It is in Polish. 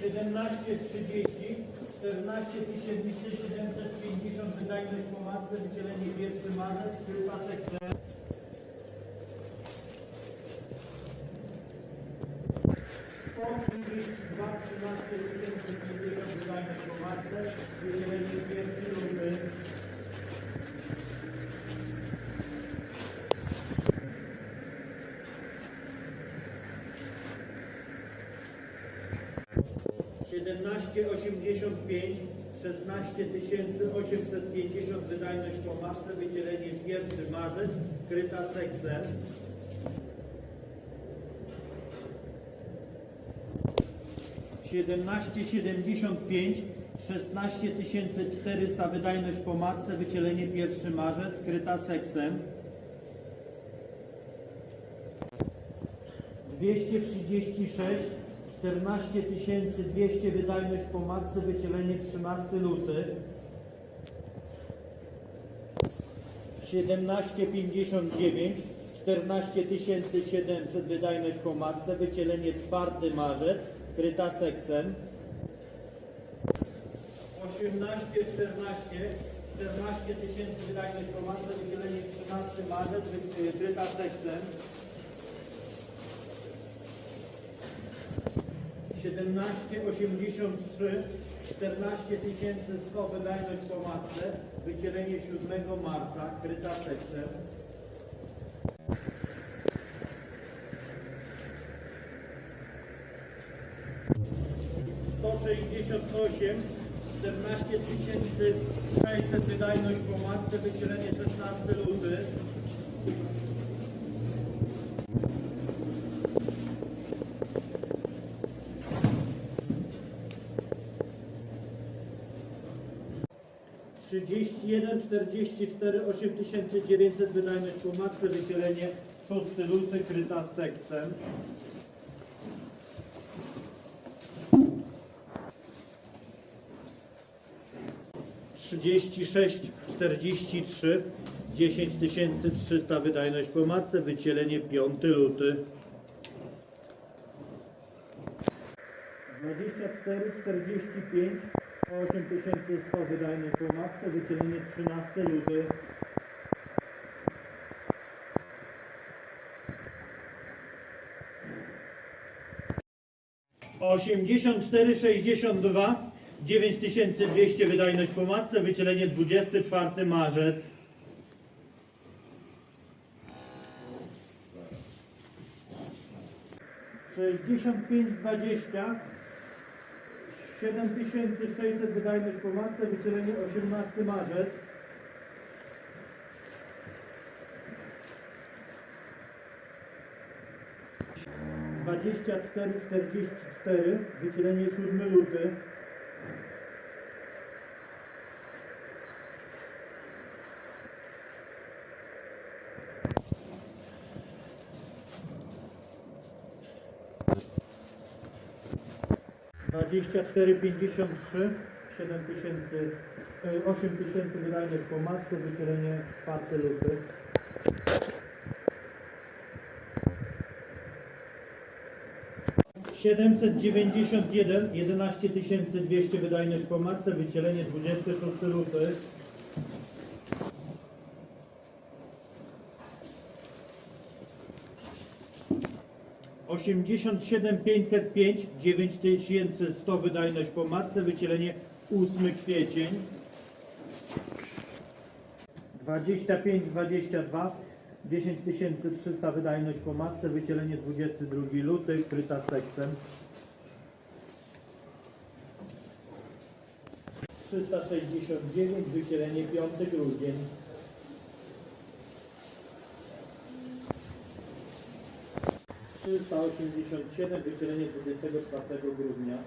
1730, 14 750 wydajność po matce, wycielenie pierwszy marzec, krypasek 1785 16 850 wydajność po matce, wydzielenie 1 marzec, kryta seksem. Siedemnaście siedemdziesiąt pięć, szesnaście tysięcy czterysta wydajność po matce, wycielenie pierwszy marzec, kryta seksem. 236 14 200 wydajność po matce, wycielenie 13 luty. 1759, 14 700 wydajność po matce, wycielenie 4 marzec, kryta seksem. 18, 14, 14 tysięcy wydajność po matce, wycielenie 13 marzec, kryta seksem. 1783, 14 100 wydajność po matce, wycielenie 7 marca, kryta seksem. Sto sześćdziesiąt osiem, czternaście tysięcy sześćset wydajność po matce, wycielenie 16 luty. 31, 44, 8900 wydajność po matce, wycielenie 6 luty, kryta seksem. Trzydzieści sześć, czterdzieści trzy, dziesięć tysięcy trzysta wydajność po matce, wycielenie piąty luty. Dwadzieścia cztery, czterdzieści pięć, osiem tysięcy sto wydajność po matce, wycielenie trzynasty luty. 84, 62, 9200 wydajność po matce, wycielenie 24 marzec. Sześćdziesiąt pięć dwadzieścia, siedem tysięcy sześćset wydajność po matce, wycielenie 18 marzec. Dwadzieścia cztery czterdzieści cztery, wycielenie 7 luty. Dwadzieścia cztery pięćdziesiąt trzy, siedem tysięcy, e, osiem tysięcy wydajnych po matce, wycielenie 4 luty. Siedemset dziewięćdziesiąt jeden, jedenaście tysięcy dwieście wydajność po matce, wycielenie 26 luty. 87 505 9100 wydajność po matce, wycielenie 8 kwiecień. 25 22 10300 wydajność po matce, wycielenie 22 luty, kryta seksem. 369 wycielenie 5 grudzień. 387 wycielenie 24 grudnia.